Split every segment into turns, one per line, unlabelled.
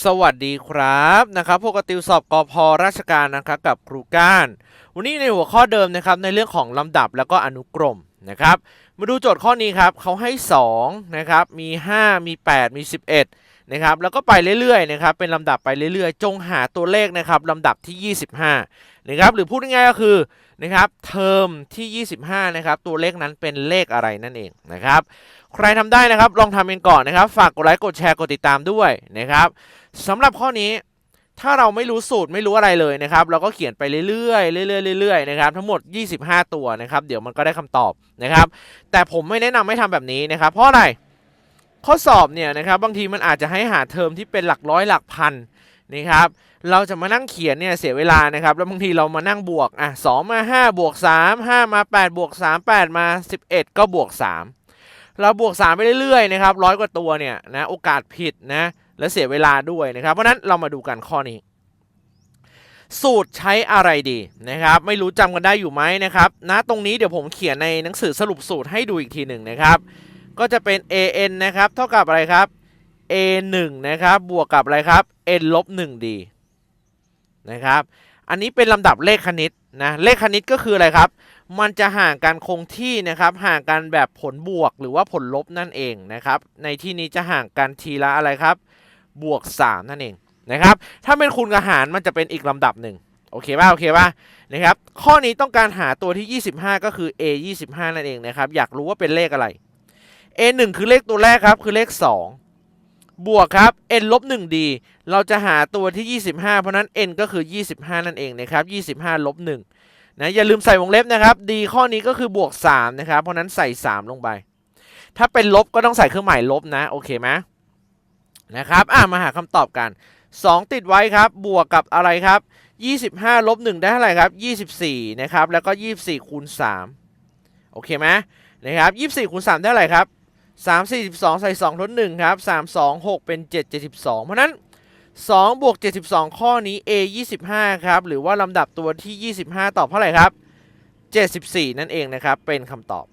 สวัสดีครับนะครับพวกติวสอบกพราชการนะครับกับครูก้าน วันนี้ในหัวข้อเดิมนะครับในเรื่องของลำดับแล้วก็อนุกรม นะครับ มาดูโจทย์ข้อนี้ครับเขาให้2นะครับมี 5 มี 8 มี 11นะครับแล้วก็ไปเรื่อยๆนะครับเป็นลำดับไปเรื่อยๆ จงหาตัวเลขนะครับลำดับที่ 25นะครับหรือพูดง่ายๆก็คือนะครับเทอมที่ 25นะครับตัวเลขนั้นเป็นเลขอะไรนั่นเองนะครับใครทำได้นะครับลองทำเองก่อนนะครับ ฝากกดไลค์กดแชร์กดติดตามด้วยนะครับสำหรับข้อนี้ ถ้าเราไม่รู้สูตรไม่รู้อะไรเลยนะครับเราก็เขียนไปเรื่อยๆเรื่อยๆเรื่อยๆนะครับทั้งหมด 25 ตัวนะครับเดี๋ยวมันก็ได้คำตอบนะครับ แต่ผมไม่แนะนำให้ทำแบบนี้นะครับ เพราะอะไรข้อสอบเนี่ยนะครับบางทีมันอาจจะให้หาเทอมที่เป็นหลักร้อยหลักพันนะครับเราจะมานั่งเขียนเนี่ยเสียเวลานะครับ แล้วบางทีเรามานั่งบวกอะสมา5บวก3 5 มา8บวก3 8 มา 11 ก็บวก 3 เราบวก 3 ไปเรื่อยๆนะครับร้อยกว่าตัวเนี่ยนะโอกาสผิดนะ และเสียเวลาด้วยนะครับเพราะนั้นเรามาดูกันข้อนี้ สูตรใช้อะไรดีนะครับ ไม่รู้จำกันได้อยู่ไหมนะครับนะตรงนี้เดี๋ยวผมเขียนในหนังสือสรุปสูตรให้ดูอีกทีหนึ่งนะครับ ก็จะเป็น an นะครับ เท่ากับอะไรครับ a 1นะครับ บวกกับอะไรครับ n ลบ 1 d นะครับ อันนี้เป็นลำดับเลขคณิตนะ เลขคณิตก็คืออะไรครับ มันจะห่างกันคงที่นะครับ ห่างกันแบบผลบวกหรือว่าผลลบนั่นเองนะครับ ในที่นี้จะห่างกันทีละอะไรครับ บวก 3 นั่นเองนะครับ ถ้าเป็นคูณกับหารมันจะเป็นอีกลำดับหนึ่งโอเคป่ะโอเคป่ะนะครับ ข้อนี้ต้องการหาตัวที่ 25 ก็คือ a 25 นั่นเองนะครับ อยากรู้ว่าเป็นเลขอะไร a 1คือเลขตัวแรกครับ คือเลข 2 บวกครับ n ลบ 1 d เราจะหาตัวที่ 25 เพราะนั้น n ก็คือ 25 นั่นเองนะครับ 25ลบ1นะอย่าลืมใส่วงเล็บนะครับ d ข้อนี้ก็คือบวก 3 นะครับ เพราะนั้นใส่ 3 ลงไป ถ้าเป็นลบก็ต้องใส่เครื่องหมายลบนะ โอเคไหม นะครับอะมาหาคำตอบกัน 2 ติดไว้ครับ บวกกับอะไรครับ 25ลบ1ได้เท่าไหร่ครับ 24 นะครับ แล้วก็ 24คูณ3โอเคไหมนะครับ24คูณ3ได้เท่าไหร่ครับ 3 42 ใส่2ลด1ครับ 3 2 6 เป็น 7 72 เพราะนั้น 2 บวก 72 ข้อนี้ a 25 ครับ หรือว่าลำดับตัวที่ 25 ตอบเท่าไหร่ครับ 74 นั่นเองนะครับ เป็นคำตอบ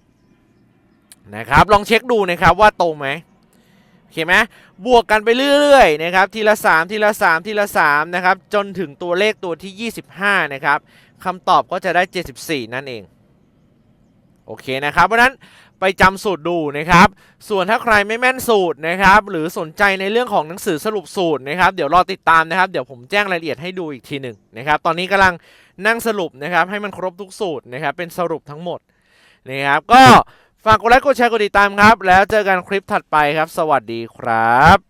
นะครับ ลองเช็คดูนะครับว่าตรงไหม อเคไหมบวกกันไปเรื่อยๆนะครับทีละ 3 ทีละ 3 ทีละ3นะครับจนถึงตัวเลขตัวที่ 25 นะครับคำตอบก็จะได้ 74 นั่นเอง โอเคนะครับ เพราะฉะนั้นไปจำสูตรดูนะครับ ส่วนถ้าใครไม่แม่นสูตรนะครับ หรือสนใจในเรื่องของหนังสือสรุปสูตรนะครับ เดี๋ยวรอติดตามนะครับ เดี๋ยวผมแจ้งรายละเอียดให้ดูอีกทีหนึ่งนะครับ ตอนนี้กำลังนั่งสรุปนะครับ ให้มันครบทุกสูตรนะครับ เป็นสรุปทั้งหมดนะครับ ก็ ฝากกดไลค์กดแชร์กดติดตามครับ แล้วเจอกันคลิปถัดไปครับ สวัสดีครับ